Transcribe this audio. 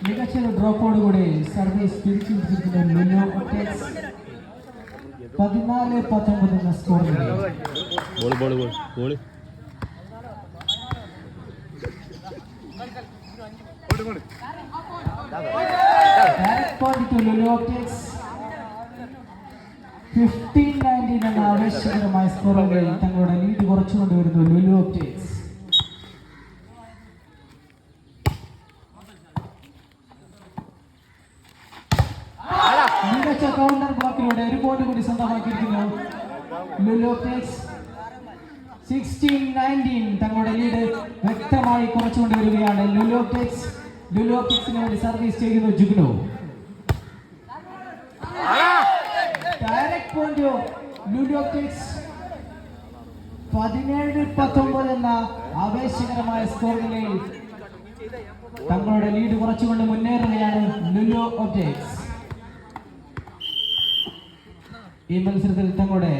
ഡ്രോപ്പോടുകൂടി service തിരിച്ചു പിടിച്ചിരിക്കുന്ന ലുലു ഒറ്റേക്സ് പതിനാല് പത്തൊമ്പത് എന്ന സ്കോറിൽ ball ball ball ball direct point to Lulu ഒറ്റേക്സ് fifteen nineteen എന്ന ആവേശകരമായ സ്കോറുകളിൽ തങ്ങളുടെ ലീഡ് കുറച്ചുകൊണ്ടുവരുന്നു ലുലു ഒപ്റ്റേക്സ് മികച്ച കൗണ്ടർ ബ്ലോക്കിലൂടെ ഒരു പോയിന്റ് കൂടി സ്വന്തമാക്കിയിരിക്കുന്നു. തങ്ങളുടെ ലീഡ് വ്യക്തമായി കുറച്ചുകൊണ്ടുവരികയാണ്. ലുലു ഒപ്റ്റേക്സ് ലുലു വേണ്ടി സർവീസ് ചെയ്യുന്നു ജുഗ്നു ഡയറക്ട് പതിനേഴ് പത്തൊമ്പത് എന്ന ആവേശകരമായ സ്കോർ നിലയിൽ തങ്ങളുടെ ലീഡ് കുറച്ചുകൊണ്ട് മുന്നേറുകയാണ് ലുലോ ഒബ്ജക്ട്സ് ഈ മത്സരത്തിൽ തങ്ങളുടെ